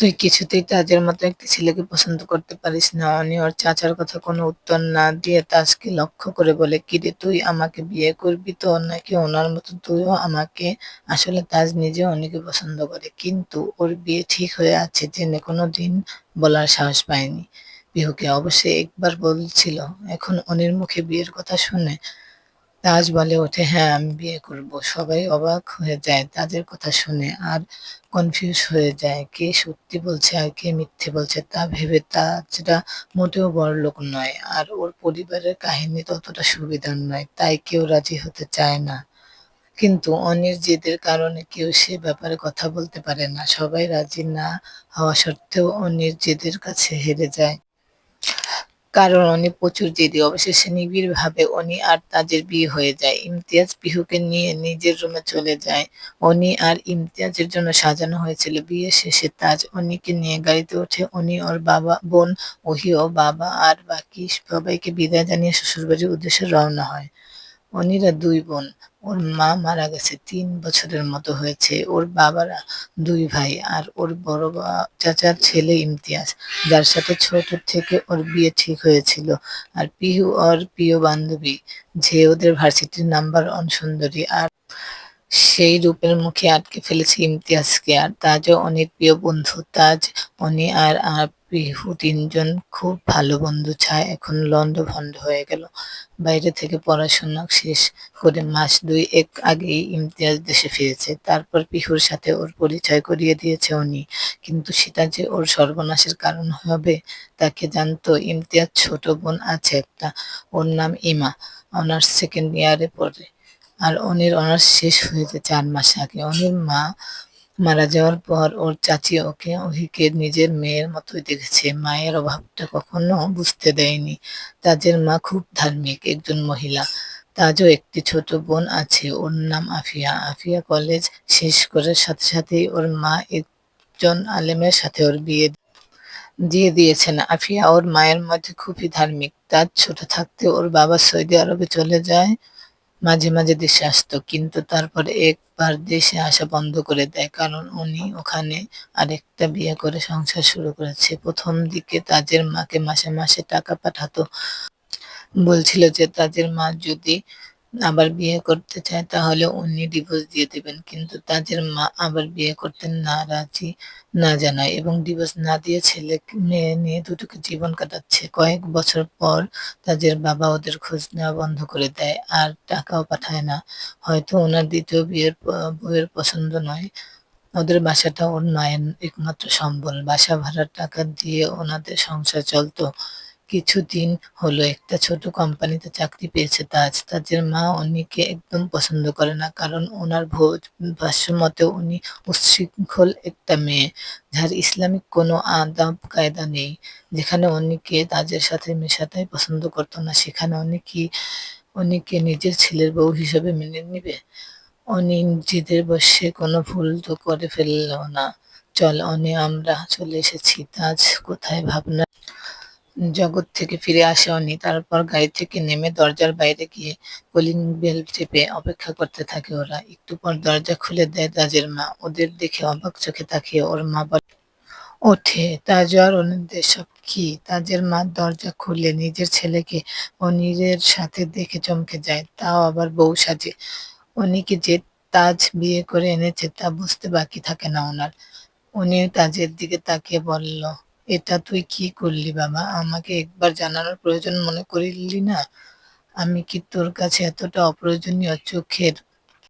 তুই কিছুতেই তাজের মতো একটি ছেলেকে পছন্দ করতে পারিস না। অনি ওর চাচার কথা কোনো উত্তর না দিয়ে তাজকে লক্ষ্য করে বলে কিরে তুই আমাকে বিয়ে করবি তো? নাকি ওনার মতো তুইও আমাকে? আসলে তাজ নিজে অনেকে পছন্দ করে, কিন্তু ওর বিয়ে ঠিক হয়ে আছে জেনে কোনো দিন বলার সাহস পায়নি। বিহুকে অবশ্যই একবার বলছিল। এখন অনির মুখে বিয়ের কথা শুনে তাজ বলে ওঠে হ্যাঁ আমি বিয়ে করব। সবাই অবাক হয়ে যায় তাজের কথা শুনে। আর কনফিউজ হয়ে যায়, কে সত্যি বলছে আর কে মিথ্যে বলছে তা ভেবে তাজরা মোটেও বড়লোক নয়। আর ওর পরিবারের কাহিনী ততটা সুবিধার নয়, তাই কেউ রাজি হতে চায় না। কিন্তু অনির জেদের কারণে কেউ সে ব্যাপারে কথা বলতে পারে না। সবাই রাজি না হওয়া সত্ত্বেও অনির জেদের কাছে হেরে যায়। কারণ উনি প্রচুর জেদি, অবশেষে নিবিড়ভাবে উনি আর তাজের বিয়ে হয়ে যায়। ইমতিয়াজ পিহুকে নিয়ে নিজের রুমে চলে যায়। উনি আর ইমতিয়াজের জন্য সাজানো হয়েছিল বিয়ে শেষে। তাজ উনিকে নিয়ে গাড়িতে ওঠে। উনি ওর বাবা, বোন ওহি ও বাবা আর বাকি সবাইকে বিদায় জানিয়ে শ্বশুরবাড়ির উদ্দেশ্যে রওনা হয়। অনিরা দুই বোন। ওর মা মারা গেছে তিন বছরের মতো হয়েছে। ওর বাবারা দুই ভাই আর ওর বড় চাচার ছেলে ইমতিয়াজ, যার সাথে ছোট থেকে ওর বিয়ে ঠিক হয়েছিল। আর পিহু ওর প্রিয় বান্ধবী, যে ওদের ভার্সিটির নাম্বার ওয়ান সুন্দরী। আর সেই রূপের মুখে আটকে ফেলেছে ইমতিয়াজকে। আর তাজও অনেক প্রিয় বন্ধু, তাজ, অনি আর পিহু তিনজন খুব ভালো বন্ধু ছায় এখন লন্ড ভন্ড হয়ে গেল। বাইরে থেকে পড়াশোনা শেষ করে মাস দুই এক আগেই ইমতিয়াজ দেশে ফিরেছে। তারপর পিহুর সাথে ওর পরিচয় করিয়ে দিয়েছে উনি। কিন্তু সেটা যে ওর সর্বনাশের কারণ হবে, তাকে জানতো ইমতিয়াজ ছোট বোন আছে একটা। ওর নাম ইমা, অনার্স সেকেন্ড ইয়ারে পড়ে। আর অনির অনার্স শেষ হয়েছে চার মাস আগে। অনির মা মারা যাওয়ার পর ওর চাচি ওকে ওহিকে নিজের মেয়ের মতোই দেখেছে। মায়ের অভাবটা কখনো বুঝতে দেয়নি। তাজের মা খুব ধার্মিক একজন মহিলা। তাজও একটি ছোট বোন আছে, ওর নাম আফিয়া। আফিয়া কলেজ শেষ করার সাথে সাথেই ওর মা একজন আলেমের সাথে ওর বিয়ে দিয়ে দিয়েছেন। আফিয়া ওর মায়ের মধ্যে খুবই ধার্মিক। তার ছোট থাকতে ওর বাবা সৌদি আরবে চলে যায়। মাঝে মাঝে দেশে আসতো, কিন্তু তারপর একবার দেশে আসা বন্ধ করে দেয়, কারণ উনি ওখানে আরেকটা বিয়ে করে সংসার শুরু করেছে। প্রথম দিকে তাজের মাকে মাসে মাসে টাকা পাঠাতো। বলছিল যে তাজের মা যদি আবার বিয়ে করতে চায়, তাহলে উনি ডিভোর্স দিয়ে দেবেন। কিন্তু তাজের মা আবার বিয়ে করতে না রাজি না জানায় এবং ডিভোর্স না দিয়ে ছেলে মেয়ে নিয়ে দুটোকে জীবন কাটাচ্ছে। কয়েক বছর পর তাজের বাবা ওদের খোঁজ নেওয়া বন্ধ করে দেয় আর টাকাও পাঠায় না। হয়তো ওনার দ্বিতীয় বিয়ের বইয়ের পছন্দ নয়। ওদের বাসাটা ওর মায়ের একমাত্র সম্বল। বাসা ভাড়ার টাকা দিয়ে ওনাদের সংসার চলতো। কিছুদিন হলো, একটা ছোট কোম্পানিতে চাকরি পেয়েছে তাজ। তাজের মা উনিকে একদম পছন্দ করে না, কারণ ওনার ভোজ ভাষ্য মতে উনি উচ্ছৃঙ্খল একটা মেয়ে, যার ইসলামিক কোনো আদাব কায়দা নেই। যেখানে উনিকে তাজের সাথে মেশাটাই পছন্দ করতো না, সেখানে উনি কি উনিকে নিজের ছেলের বউ হিসেবে মেনে নিবে? উনি নিজেদের বসে কোনো ভুল তো করে ফেলল না। চল অনে, আমরা চলে এসেছি। তাজ, কোথায় ভাবনা জগৎ থেকে ফিরে আসে অনি। তারপর গাড়ি থেকে নেমে দরজার বাইরে গিয়ে কলিং বেল চেপে অপেক্ষা করতে থাকে ওরা। একটু পর দরজা খুলে দেয় তাজের মা। ওদের দেখে অবাক চোখে তাকিয়ে ওর মা বলে, ওঠে, তাজ আর অনিদের সব কি? তাজের মা দরজা খুলে নিজের ছেলেকে অনিরের সাথে দেখে চমকে যায়। তাও আবার বউ সাজে। অনিকে যে তাজ বিয়ে করে এনেছে তা বুঝতে বাকি থাকে না ওনার। উনি তাজের দিকে তাকিয়ে বলল এটা তুই কি করলি বাবা? আমাকে একবার জানানোর প্রয়োজন মনে করিলি না? আমি কি তোর কাছে এতটা অপ্রয়োজনীয় চোখের